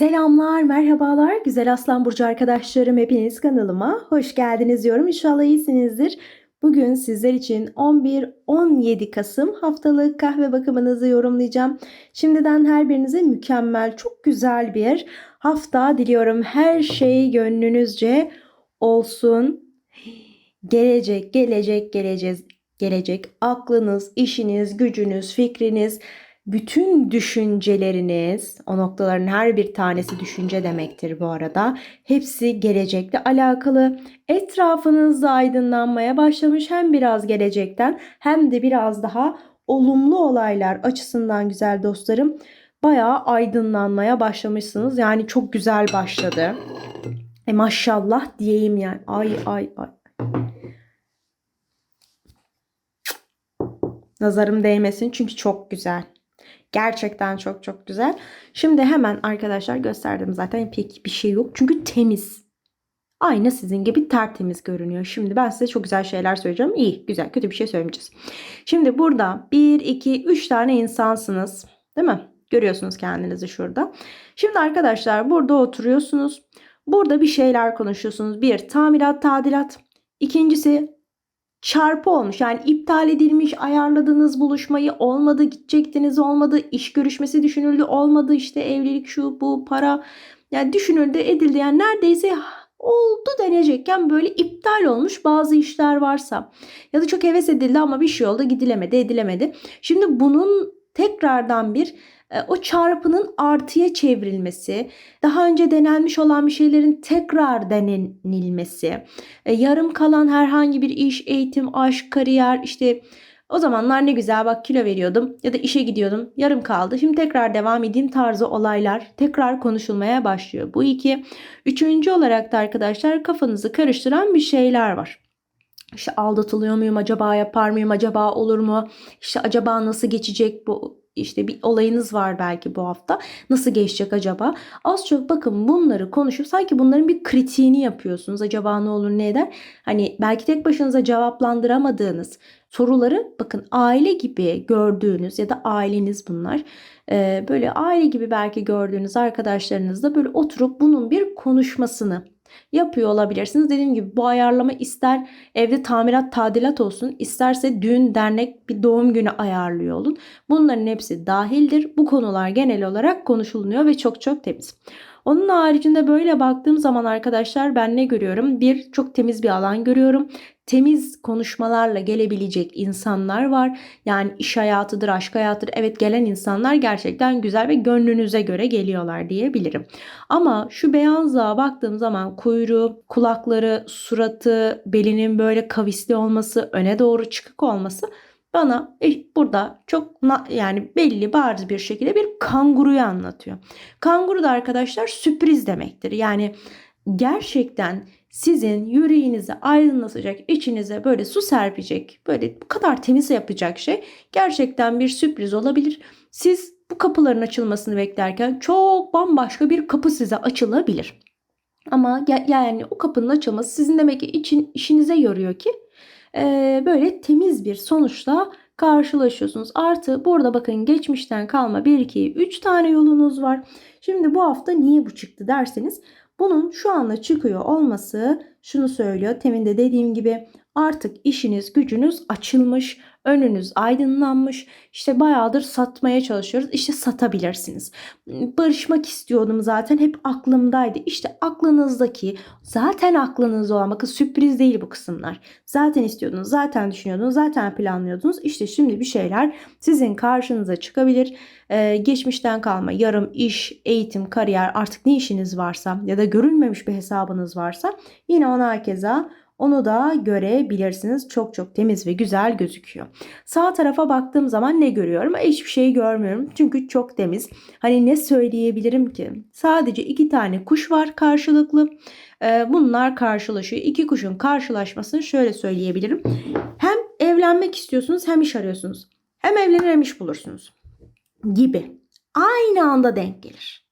Selamlar, merhabalar güzel Aslan Burcu arkadaşlarım hepiniz kanalıma hoş geldiniz diyorum. İnşallah iyisinizdir. Bugün sizler için 11-17 Kasım haftalık kahve bakımınızı yorumlayacağım. Şimdiden her birinize mükemmel, çok güzel bir hafta diliyorum. Her şey gönlünüzce olsun. Gelecek, gelecek, gelecek, gelecek. Aklınız, işiniz, gücünüz, fikriniz, bütün düşünceleriniz, o noktaların her bir tanesi düşünce demektir bu arada. Hepsi gelecekle alakalı. Etrafınızda aydınlanmaya başlamış hem biraz gelecekten hem de biraz daha olumlu olaylar açısından güzel dostlarım. Bayağı aydınlanmaya başlamışsınız. Yani çok güzel başladı. E maşallah diyeyim yani. Ay ay ay. Nazarım değmesin çünkü çok güzel. Gerçekten çok çok güzel. Şimdi hemen arkadaşlar gösterdim zaten pek bir şey yok. Çünkü temiz. Aynı sizin gibi tertemiz görünüyor. Şimdi ben size çok güzel şeyler söyleyeceğim. İyi, güzel, kötü bir şey söylemeyeceğiz. Şimdi burada 1, 2, 3 tane insansınız. Değil mi? Görüyorsunuz kendinizi şurada. Şimdi arkadaşlar burada oturuyorsunuz. Burada bir şeyler konuşuyorsunuz. Bir, tamirat, tadilat. İkincisi çarpı olmuş. Yani iptal edilmiş, ayarladığınız buluşmayı olmadı, gidecektiniz olmadı, iş görüşmesi düşünüldü olmadı, işte evlilik şu bu para yani düşünüldü edildi. Yani neredeyse oldu denecekken böyle iptal olmuş bazı işler varsa ya da çok heves edildi ama bir şey oldu gidilemedi edilemedi. Şimdi bunun tekrardan bir o çarpının artıya çevrilmesi, daha önce denenmiş olan bir şeylerin tekrar denenilmesi, e, yarım kalan herhangi bir iş, eğitim, aşk, kariyer işte o zamanlar ne güzel bak kilo veriyordum ya da işe gidiyordum yarım kaldı. Şimdi tekrar devam edeyim tarzı olaylar tekrar konuşulmaya başlıyor. Bu iki. Üçüncü olarak da arkadaşlar kafanızı karıştıran bir şeyler var. İşte aldatılıyor muyum acaba yapar mıyım acaba olur mu? İşte acaba nasıl geçecek bu işte bir olayınız var belki bu hafta. Nasıl geçecek acaba? Az çok bakın bunları konuşup sanki bunların bir kritiğini yapıyorsunuz. Acaba ne olur ne eder? Hani belki tek başınıza cevaplandıramadığınız soruları bakın aile gibi gördüğünüz ya da aileniz bunlar. Ee, böyle aile gibi belki gördüğünüz arkadaşlarınızla böyle oturup bunun bir konuşmasını yapıyor olabilirsiniz. Dediğim gibi bu ayarlama ister evde tamirat tadilat olsun isterse düğün dernek bir doğum günü ayarlıyor olun. Bunların hepsi dahildir. Bu konular genel olarak konuşuluyor ve çok çok temiz. Onun haricinde böyle baktığım zaman arkadaşlar ben ne görüyorum? Bir çok temiz bir alan görüyorum temiz konuşmalarla gelebilecek insanlar var. Yani iş hayatıdır, aşk hayatıdır. Evet gelen insanlar gerçekten güzel ve gönlünüze göre geliyorlar diyebilirim. Ama şu beyazlığa baktığım zaman kuyruğu, kulakları, suratı, belinin böyle kavisli olması, öne doğru çıkık olması bana e, burada çok yani belli bariz bir şekilde bir kanguruyu anlatıyor. Kanguru da arkadaşlar sürpriz demektir. Yani gerçekten sizin yüreğinizi aydınlatacak, içinize böyle su serpecek, böyle bu kadar temiz yapacak şey gerçekten bir sürpriz olabilir. Siz bu kapıların açılmasını beklerken çok bambaşka bir kapı size açılabilir. Ama yani o kapının açılması sizin demek ki için işinize yarıyor ki e, böyle temiz bir sonuçla karşılaşıyorsunuz. Artı burada bakın geçmişten kalma 1, 2, 3 tane yolunuz var. Şimdi bu hafta niye bu çıktı derseniz bunun şu anda çıkıyor olması şunu söylüyor. Temin de dediğim gibi artık işiniz gücünüz açılmış, önünüz aydınlanmış. İşte bayağıdır satmaya çalışıyoruz. İşte satabilirsiniz. Barışmak istiyordum zaten hep aklımdaydı. İşte aklınızdaki zaten aklınızda olan bakın sürpriz değil bu kısımlar. Zaten istiyordunuz, zaten düşünüyordunuz, zaten planlıyordunuz. İşte şimdi bir şeyler sizin karşınıza çıkabilir. Ee, geçmişten kalma yarım iş, eğitim, kariyer artık ne işiniz varsa ya da görülmemiş bir hesabınız varsa yine ona keza onu da görebilirsiniz. Çok çok temiz ve güzel gözüküyor. Sağ tarafa baktığım zaman ne görüyorum? Hiçbir şey görmüyorum. Çünkü çok temiz. Hani ne söyleyebilirim ki? Sadece iki tane kuş var karşılıklı. Ee, bunlar karşılaşıyor. İki kuşun karşılaşmasını şöyle söyleyebilirim. Hem evlenmek istiyorsunuz hem iş arıyorsunuz. Hem evlenir hem iş bulursunuz. Gibi. Aynı anda denk gelir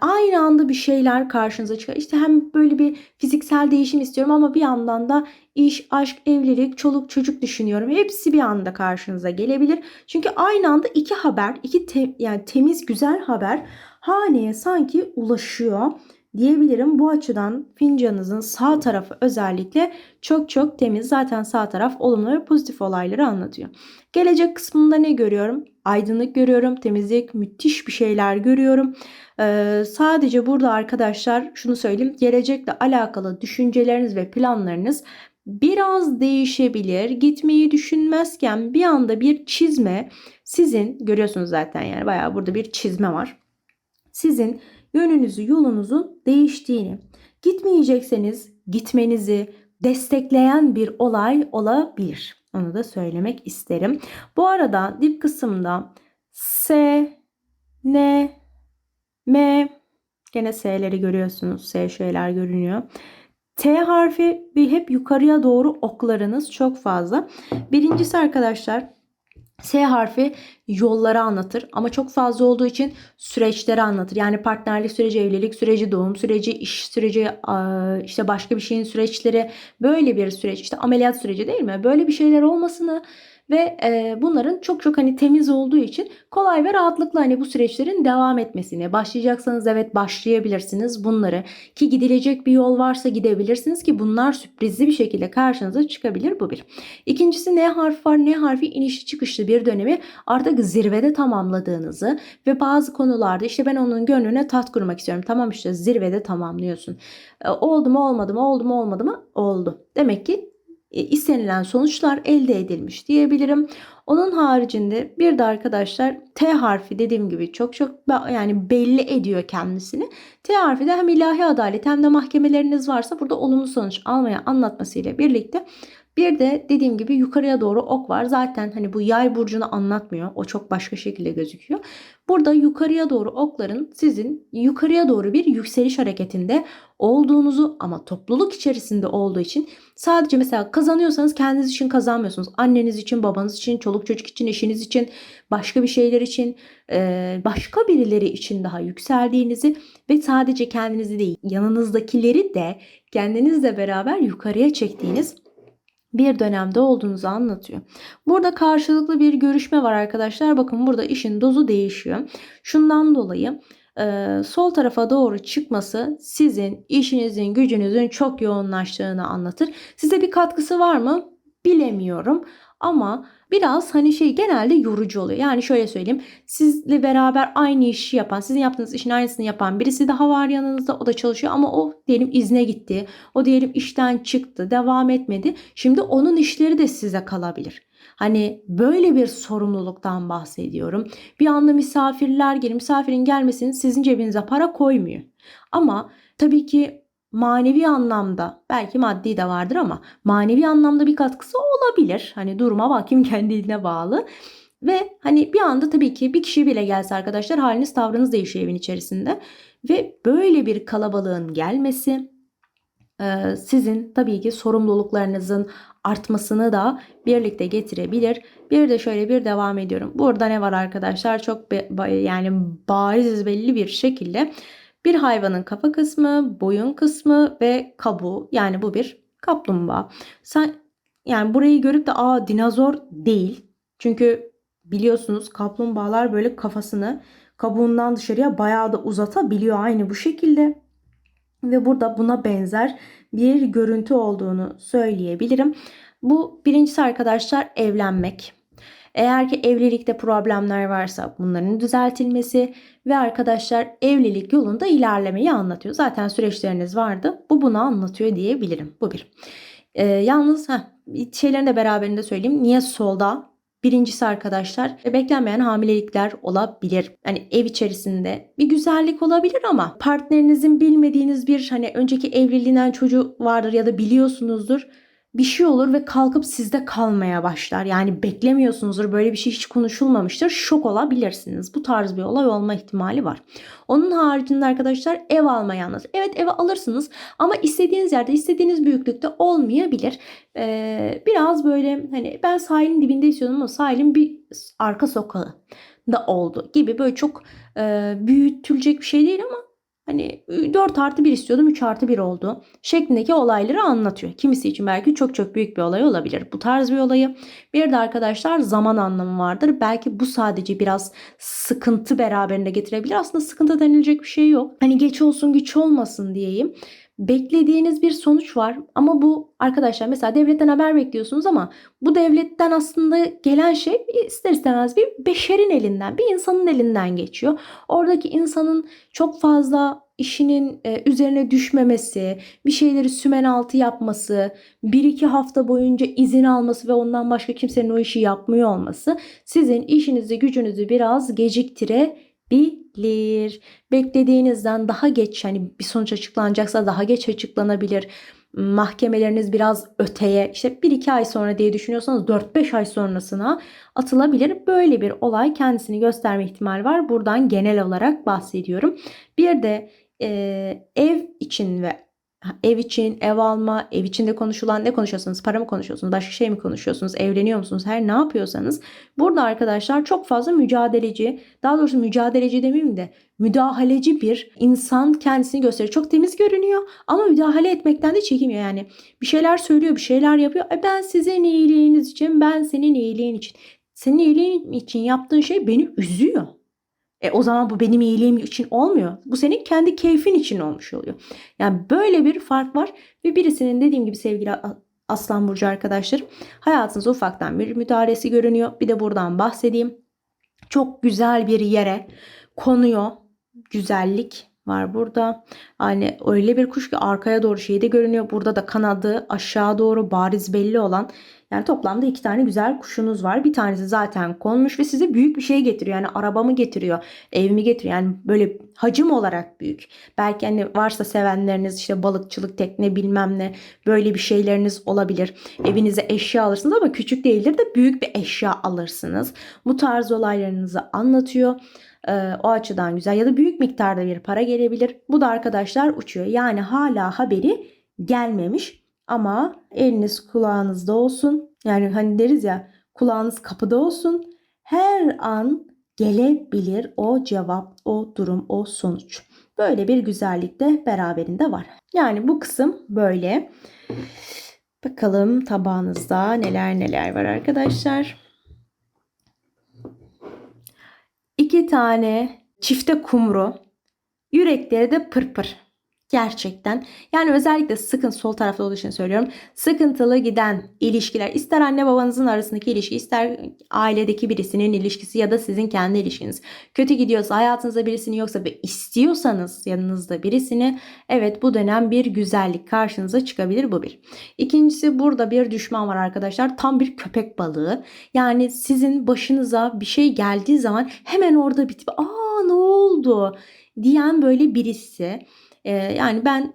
aynı anda bir şeyler karşınıza çıkar. İşte hem böyle bir fiziksel değişim istiyorum ama bir yandan da iş, aşk, evlilik, çoluk, çocuk düşünüyorum. Hepsi bir anda karşınıza gelebilir. Çünkü aynı anda iki haber, iki te, yani temiz, güzel haber haneye sanki ulaşıyor diyebilirim. Bu açıdan fincanınızın sağ tarafı özellikle çok çok temiz. Zaten sağ taraf olumlu ve pozitif olayları anlatıyor. Gelecek kısmında ne görüyorum? Aydınlık görüyorum, temizlik, müthiş bir şeyler görüyorum. Ee, sadece burada arkadaşlar şunu söyleyeyim. Gelecekle alakalı düşünceleriniz ve planlarınız biraz değişebilir. Gitmeyi düşünmezken bir anda bir çizme sizin görüyorsunuz zaten yani bayağı burada bir çizme var. Sizin yönünüzü, yolunuzun değiştiğini, gitmeyecekseniz gitmenizi destekleyen bir olay olabilir. Onu da söylemek isterim. Bu arada dip kısımda S, N, M gene S'leri görüyorsunuz. S şeyler görünüyor. T harfi bir hep yukarıya doğru oklarınız çok fazla. Birincisi arkadaşlar S harfi yolları anlatır ama çok fazla olduğu için süreçleri anlatır. Yani partnerlik süreci, evlilik süreci, doğum süreci, iş süreci, işte başka bir şeyin süreçleri böyle bir süreç. işte ameliyat süreci değil mi? Böyle bir şeyler olmasını ve e, bunların çok çok hani temiz olduğu için kolay ve rahatlıkla hani bu süreçlerin devam etmesini başlayacaksanız evet başlayabilirsiniz bunları ki gidilecek bir yol varsa gidebilirsiniz ki bunlar sürprizli bir şekilde karşınıza çıkabilir bu bir. İkincisi ne harf var ne harfi inişli çıkışlı bir dönemi artık zirvede tamamladığınızı ve bazı konularda işte ben onun gönlüne tat kurmak istiyorum. Tamam işte zirvede tamamlıyorsun. E, oldu mu olmadı mı oldu mu olmadı mı oldu. Demek ki e, istenilen sonuçlar elde edilmiş diyebilirim. Onun haricinde bir de arkadaşlar T harfi dediğim gibi çok çok yani belli ediyor kendisini. T harfi de hem ilahi adalet hem de mahkemeleriniz varsa burada olumlu sonuç almaya anlatmasıyla birlikte bir de dediğim gibi yukarıya doğru ok var. Zaten hani bu yay burcunu anlatmıyor. O çok başka şekilde gözüküyor. Burada yukarıya doğru okların sizin yukarıya doğru bir yükseliş hareketinde olduğunuzu ama topluluk içerisinde olduğu için sadece mesela kazanıyorsanız kendiniz için kazanmıyorsunuz. Anneniz için, babanız için, çoluk çocuk için, eşiniz için, başka bir şeyler için, başka birileri için daha yükseldiğinizi ve sadece kendinizi değil yanınızdakileri de kendinizle beraber yukarıya çektiğiniz bir dönemde olduğunuzu anlatıyor. Burada karşılıklı bir görüşme var arkadaşlar. Bakın burada işin dozu değişiyor. Şundan dolayı e, sol tarafa doğru çıkması sizin işinizin gücünüzün çok yoğunlaştığını anlatır. Size bir katkısı var mı? Bilemiyorum ama biraz hani şey genelde yorucu oluyor. Yani şöyle söyleyeyim. Sizle beraber aynı işi yapan, sizin yaptığınız işin aynısını yapan birisi daha var yanınızda. O da çalışıyor ama o diyelim izne gitti. O diyelim işten çıktı, devam etmedi. Şimdi onun işleri de size kalabilir. Hani böyle bir sorumluluktan bahsediyorum. Bir anda misafirler gelir. Misafirin gelmesinin sizin cebinize para koymuyor. Ama tabii ki manevi anlamda belki maddi de vardır ama manevi anlamda bir katkısı olabilir. Hani duruma bak kim kendine bağlı. Ve hani bir anda tabii ki bir kişi bile gelse arkadaşlar haliniz tavrınız değişiyor evin içerisinde. Ve böyle bir kalabalığın gelmesi sizin tabii ki sorumluluklarınızın artmasını da birlikte getirebilir. Bir de şöyle bir devam ediyorum. Burada ne var arkadaşlar? Çok yani bariz belli bir şekilde bir hayvanın kafa kısmı, boyun kısmı ve kabuğu. Yani bu bir kaplumbağa. Sen yani burayı görüp de aa dinozor değil. Çünkü biliyorsunuz kaplumbağalar böyle kafasını kabuğundan dışarıya bayağı da uzatabiliyor aynı bu şekilde. Ve burada buna benzer bir görüntü olduğunu söyleyebilirim. Bu birincisi arkadaşlar evlenmek. Eğer ki evlilikte problemler varsa bunların düzeltilmesi ve arkadaşlar evlilik yolunda ilerlemeyi anlatıyor. Zaten süreçleriniz vardı. Bu bunu anlatıyor diyebilirim. Bu bir. Ee, yalnız heh, şeylerin de beraberinde söyleyeyim. Niye solda? Birincisi arkadaşlar beklenmeyen hamilelikler olabilir. Hani ev içerisinde bir güzellik olabilir ama partnerinizin bilmediğiniz bir hani önceki evliliğinden çocuğu vardır ya da biliyorsunuzdur bir şey olur ve kalkıp sizde kalmaya başlar. Yani beklemiyorsunuzdur böyle bir şey hiç konuşulmamıştır. Şok olabilirsiniz. Bu tarz bir olay olma ihtimali var. Onun haricinde arkadaşlar ev almaya anlatır. Evet eve alırsınız ama istediğiniz yerde istediğiniz büyüklükte olmayabilir. Ee, biraz böyle hani ben sahilin dibinde istiyordum ama sahilin bir arka sokağı da oldu gibi böyle çok e, büyütülecek bir şey değil ama Hani 4 artı 1 istiyordum 3 artı 1 oldu şeklindeki olayları anlatıyor. Kimisi için belki çok çok büyük bir olay olabilir. Bu tarz bir olayı. Bir de arkadaşlar zaman anlamı vardır. Belki bu sadece biraz sıkıntı beraberinde getirebilir. Aslında sıkıntı denilecek bir şey yok. Hani geç olsun güç olmasın diyeyim beklediğiniz bir sonuç var ama bu arkadaşlar mesela devletten haber bekliyorsunuz ama bu devletten aslında gelen şey ister istemez bir beşerin elinden, bir insanın elinden geçiyor. Oradaki insanın çok fazla işinin e, üzerine düşmemesi, bir şeyleri sümen altı yapması, bir iki hafta boyunca izin alması ve ondan başka kimsenin o işi yapmıyor olması sizin işinizi gücünüzü biraz geciktirebilir. Beklediğinizden daha geç hani bir sonuç açıklanacaksa daha geç açıklanabilir. Mahkemeleriniz biraz öteye işte 1-2 ay sonra diye düşünüyorsanız 4-5 ay sonrasına atılabilir. Böyle bir olay kendisini gösterme ihtimali var. Buradan genel olarak bahsediyorum. Bir de e, ev için ve ev için, ev alma, ev içinde konuşulan ne konuşuyorsunuz? Para mı konuşuyorsunuz? Başka şey mi konuşuyorsunuz? Evleniyor musunuz? Her ne yapıyorsanız. Burada arkadaşlar çok fazla mücadeleci, daha doğrusu mücadeleci demeyeyim de müdahaleci bir insan kendisini gösteriyor. Çok temiz görünüyor ama müdahale etmekten de çekinmiyor. Yani bir şeyler söylüyor, bir şeyler yapıyor. E ben sizin iyiliğiniz için, ben senin iyiliğin için. Senin iyiliğin için yaptığın şey beni üzüyor. E o zaman bu benim iyiliğim için olmuyor. Bu senin kendi keyfin için olmuş oluyor. Yani böyle bir fark var ve birisinin dediğim gibi sevgili Aslan Burcu arkadaşlarım hayatınızda ufaktan bir müdahalesi görünüyor. Bir de buradan bahsedeyim. Çok güzel bir yere konuyor. Güzellik var burada. Hani öyle bir kuş ki arkaya doğru şeyi de görünüyor. Burada da kanadı aşağı doğru bariz belli olan yani toplamda iki tane güzel kuşunuz var. Bir tanesi zaten konmuş ve size büyük bir şey getiriyor. Yani arabamı getiriyor, evimi getiriyor. Yani böyle hacim olarak büyük. Belki hani varsa sevenleriniz işte balıkçılık, tekne bilmem ne böyle bir şeyleriniz olabilir. Evinize eşya alırsınız ama küçük değildir de büyük bir eşya alırsınız. Bu tarz olaylarınızı anlatıyor. Ee, o açıdan güzel ya da büyük miktarda bir para gelebilir. Bu da arkadaşlar uçuyor. Yani hala haberi gelmemiş ama eliniz kulağınızda olsun. Yani hani deriz ya kulağınız kapıda olsun. Her an gelebilir o cevap, o durum, o sonuç. Böyle bir güzellik de beraberinde var. Yani bu kısım böyle. Bakalım tabağınızda neler neler var arkadaşlar. İki tane çifte kumru. Yürekleri de pırpır. Gerçekten. Yani özellikle sıkıntı sol tarafta olduğu için söylüyorum. Sıkıntılı giden ilişkiler ister anne babanızın arasındaki ilişki ister ailedeki birisinin ilişkisi ya da sizin kendi ilişkiniz. Kötü gidiyorsa hayatınızda birisini yoksa ve istiyorsanız yanınızda birisini evet bu dönem bir güzellik karşınıza çıkabilir bu bir. İkincisi burada bir düşman var arkadaşlar. Tam bir köpek balığı. Yani sizin başınıza bir şey geldiği zaman hemen orada bitip aa ne oldu diyen böyle birisi. Ee, yani ben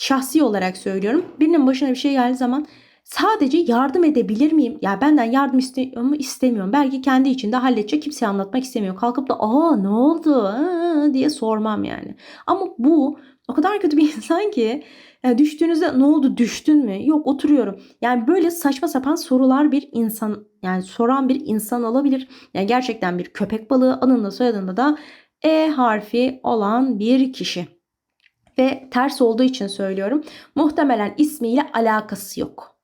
şahsi olarak söylüyorum. Birinin başına bir şey geldiği zaman sadece yardım edebilir miyim? Ya benden yardım istiyor mu istemiyorum. Belki kendi içinde halledecek kimseye anlatmak istemiyor. Kalkıp da aa ne oldu diye sormam yani. Ama bu o kadar kötü bir insan ki yani düştüğünüzde ne oldu düştün mü? Yok oturuyorum. Yani böyle saçma sapan sorular bir insan yani soran bir insan olabilir. Yani gerçekten bir köpek balığı adında soyadında da E harfi olan bir kişi ve ters olduğu için söylüyorum. Muhtemelen ismiyle alakası yok.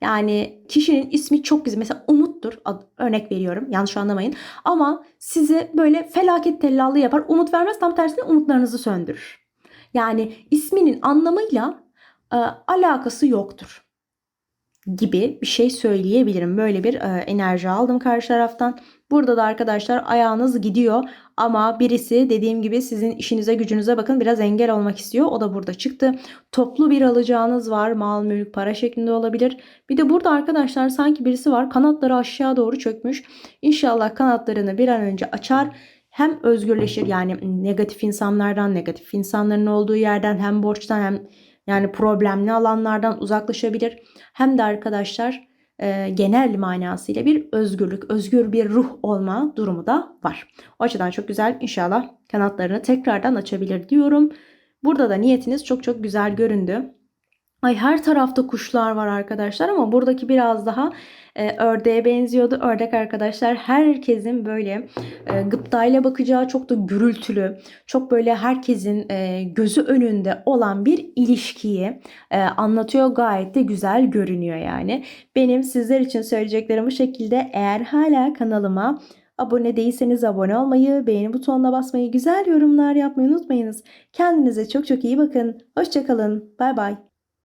Yani kişinin ismi çok güzel. Mesela Umut'tur. Örnek veriyorum. Yanlış anlamayın. Ama sizi böyle felaket tellallı yapar. Umut vermez. Tam tersine umutlarınızı söndürür. Yani isminin anlamıyla e, alakası yoktur gibi bir şey söyleyebilirim. Böyle bir e, enerji aldım karşı taraftan. Burada da arkadaşlar ayağınız gidiyor ama birisi dediğim gibi sizin işinize gücünüze bakın biraz engel olmak istiyor. O da burada çıktı. Toplu bir alacağınız var. Mal, mülk, para şeklinde olabilir. Bir de burada arkadaşlar sanki birisi var. Kanatları aşağı doğru çökmüş. İnşallah kanatlarını bir an önce açar hem özgürleşir yani negatif insanlardan negatif insanların olduğu yerden hem borçtan hem yani problemli alanlardan uzaklaşabilir. Hem de arkadaşlar e, genel manasıyla bir özgürlük, özgür bir ruh olma durumu da var. O açıdan çok güzel. İnşallah kanatlarını tekrardan açabilir diyorum. Burada da niyetiniz çok çok güzel göründü. Ay her tarafta kuşlar var arkadaşlar ama buradaki biraz daha e, ördeğe benziyordu. Ördek arkadaşlar herkesin böyle e, gıptayla bakacağı çok da gürültülü, çok böyle herkesin e, gözü önünde olan bir ilişkiyi e, anlatıyor. Gayet de güzel görünüyor yani. Benim sizler için söyleyeceklerim bu şekilde. Eğer hala kanalıma abone değilseniz abone olmayı, beğeni butonuna basmayı, güzel yorumlar yapmayı unutmayınız. Kendinize çok çok iyi bakın. Hoşçakalın. Bay bay.